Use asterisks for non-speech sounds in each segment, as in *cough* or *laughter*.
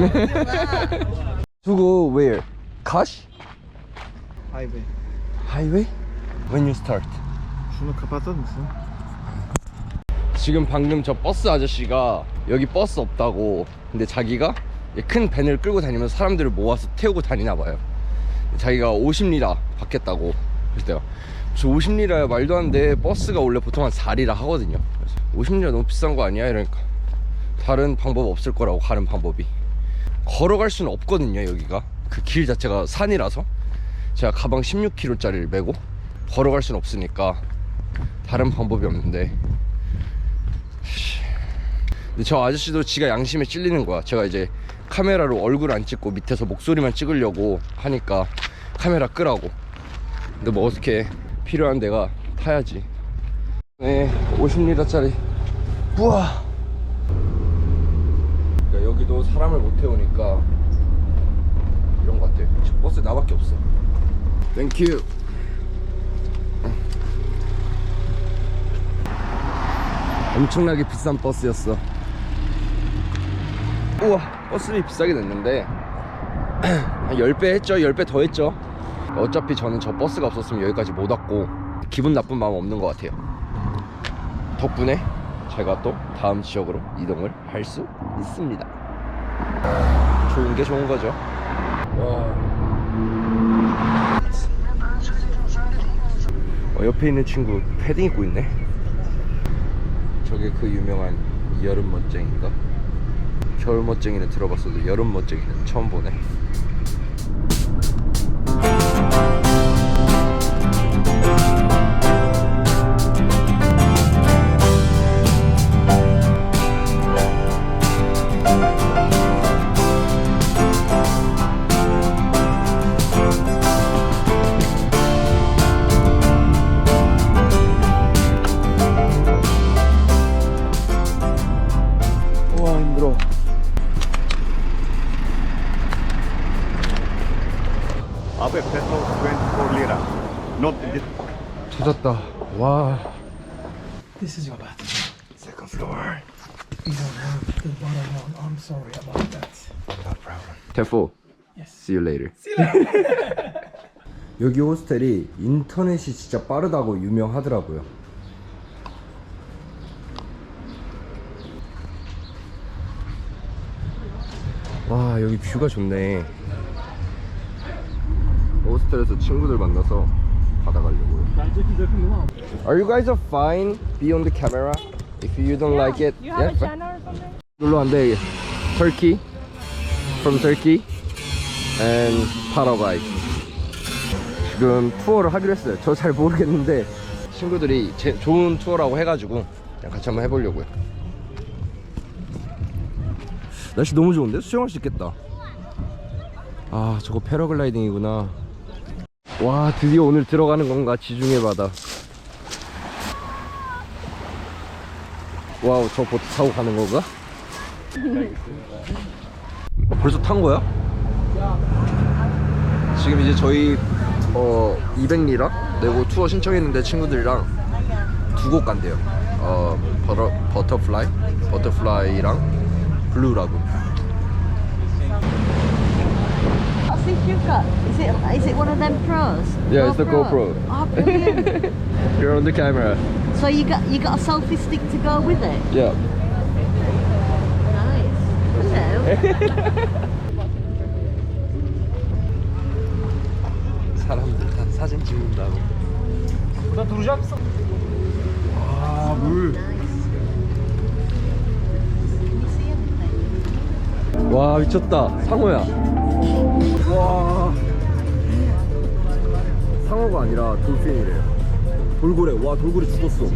*laughs* To go where? Kaş? Highway. Highway? When you start? Şunu kapatır mısın? 지금 방금 저 버스 아저씨가 여기 버스 없다고 근데 자기가 큰 밴을 끌고 다니면서 사람들을 모아서 태우고 다니나 봐요 자기가 50리라 받겠다고 그랬대요 저 50리라야 말도 안 돼 버스가 원래 보통 한 4리라 하거든요 그래서 50리라 너무 비싼 거 아니야 이러니까 다른 방법 없을 거라고 가는 방법이 걸어갈 수는 없거든요 여기가 그 길 자체가 산이라서 제가 가방 16kg짜리를 메고 걸어갈 수는 없으니까 다른 방법이 없는데 근데 저 아저씨도 지가 양심에 찔리는 거야. 제가 이제 카메라로 얼굴 안 찍고 밑에서 목소리만 찍으려고 하니까 카메라 끄라고. 근데 뭐 어떻게 필요한 데가 타야지. 네, 50리터짜리. 우와. 그러니까 여기도 사람을 못 태우니까 이런 것 같아. 지금 버스 나밖에 없어. 땡큐. 엄청나게 비싼 버스였어. 우와, 버스비 비싸게 냈는데 한 10배 했죠. 10배 더 했죠. 어차피 저는 저 버스가 없었으면 여기까지 못 왔고 기분 나쁜 마음 없는 것 같아요. 덕분에 제가 또 다음 지역으로 이동을 할 수 있습니다. 좋은 게 좋은 거죠. 와. 어, 옆에 있는 친구 패딩 입고 있네. 저게 그 유명한 여름 멋쟁인가? 겨울 멋쟁이는 들어봤어도 여름 멋쟁이는 처음 보네. Ape peso 24 lira. Not this 찾았다. 와. This is your bathroom. Second floor. You don't have the bottom one. I'm sorry about that. No problem. Careful. Yes. See you later. 여기 호스텔이 인터넷이 진짜 빠르다고 유명하더라고요. 와 여기 뷰가 좋네. 호스텔에서 친구들 만나서 바다 가려고요. Are you guys fine? Be on the camera. If you don't like it, You have yeah, a fine. channel or something? 놀러 왔는데 Turkey from Turkey and Paraguay 지금 투어를 하기로 했어요 저 잘 모르겠는데 친구들이 제, 좋은 투어라고 해가지고 그냥 같이 한번 해보려고요 날씨 너무 좋은데? 수영할 수 있겠다 아 저거 패러글라이딩이구나 와 드디어 오늘 들어가는 건가 지중해 바다 와우 저 보트 타고 가는 건가? 벌써 탄 거야? 지금 이제 저희 어 200리라 내고 투어 신청했는데 친구들이랑 두곳 간대요. 어 버터 버터플라이, 버터플라이랑 블루라군. What's this you've got? Is it is it one of them pros? Yeah, it's the GoPro. Oh, brilliant. You're on the camera. so you got you got a selfie stick to go with it? Yeah. Nice. Hello. 사람들 다 사진 찍는다고. Duracak mısın? Aa 물. 와 미쳤다. 상어야. 와. 상어가 아니라 돌핀이래요. 돌고래. 와 돌고래 죽었어.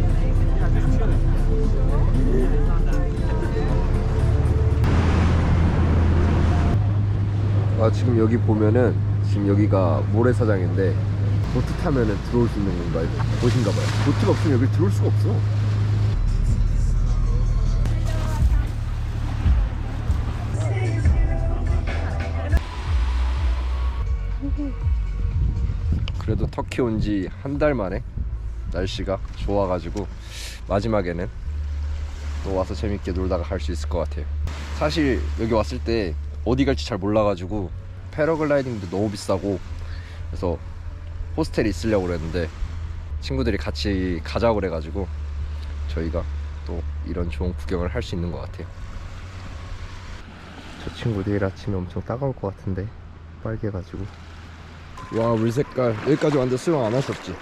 아 지금 여기 보면은 지금 여기가 모래사장인데 보트 타면은 들어올 수 있는 건가요? 곳인가 봐요. 보트가 없으면 여기 들어올 수가 없어. 터키 온 지 한 달 만에 날씨가 좋아가지고 마지막에는 또 와서 재밌게 놀다가 갈 수 있을 것 같아요. 사실 여기 왔을 때 어디 갈지 잘 몰라가지고 패러글라이딩도 너무 비싸고 그래서 호스텔에 있으려고 그랬는데 친구들이 같이 가자고 그래가지고 저희가 또 이런 좋은 구경을 할 수 있는 것 같아요. 저 친구 내일 아침에 엄청 따가울 것 같은데 빨개가지고 와 물 색깔 여기까지 완전 수영 안 하셨지?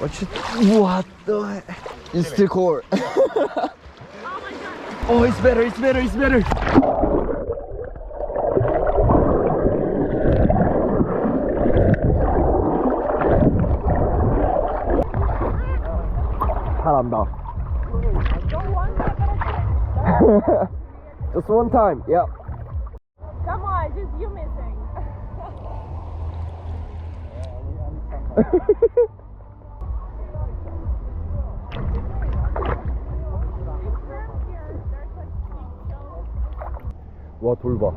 What the heck? It's still cold Oh it's better it's better it's better 잘한다 Just one time, yeah. Come on, just you missing. 와 돌봐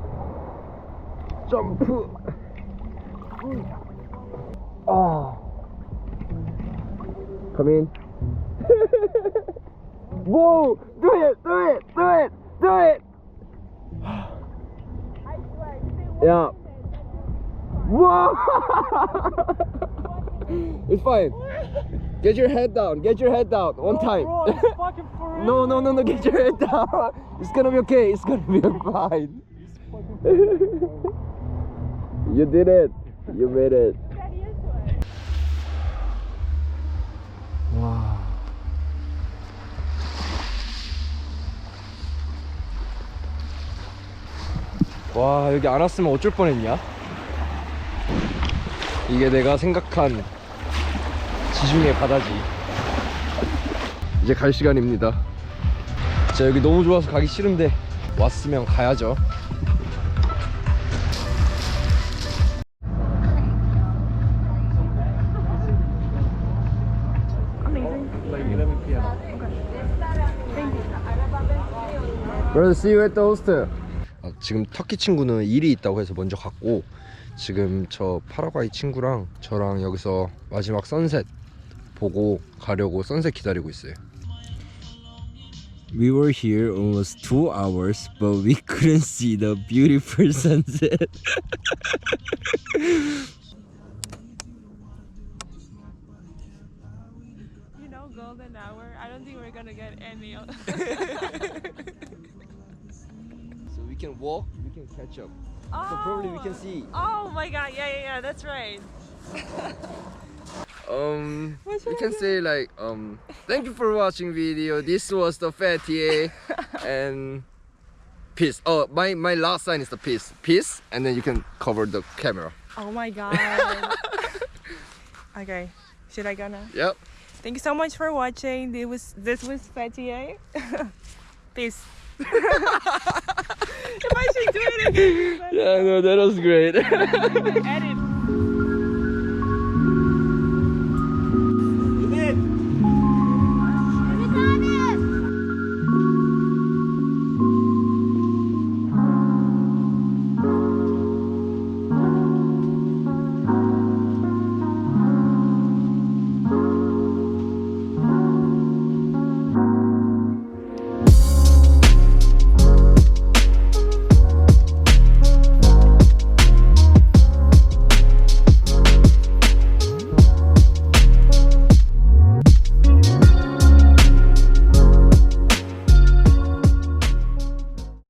점프 아 Come in Whoa Do it Do it Do it Do it Yeah Whoa It's fine Get your head down Get your head down One time No, no, no, no, get your head down. It's gonna be okay. It's gonna be fine. you did it. You made it. 와. 와, 여기 안 왔으면 어쩔 뻔했냐? 이게 내가 생각한 지중해 바다지. 이제 갈 시간입니다. 자 여기 너무 좋아서 가기 싫은데 왔으면 가야죠. Brother, see you at the hostel. 아, 지금 터키 친구는 일이 있다고 해서 먼저 갔고 지금 저 파라과이 친구랑 저랑 여기서 마지막 선셋 보고 가려고 선셋 기다리고 있어요. We were here almost two hours, but we couldn't see the beautiful sunset. *laughs* You know, golden hour. I don't think we're gonna get any. of- *laughs* so we can walk, we can catch up. oh. probably we can see. Oh my god! Yeah, yeah, yeah. That's right. *laughs* Um, we can say like um, thank you for watching video. This was the fatty *laughs* and peace. Oh, my my last sign is the peace, peace, and then you can cover the camera. Oh my god. *laughs* okay. Should I go now? Yep. Thank you so much for watching. This was this was Fetier. *laughs* Peace. if I should do it again, Yeah, no, that was great.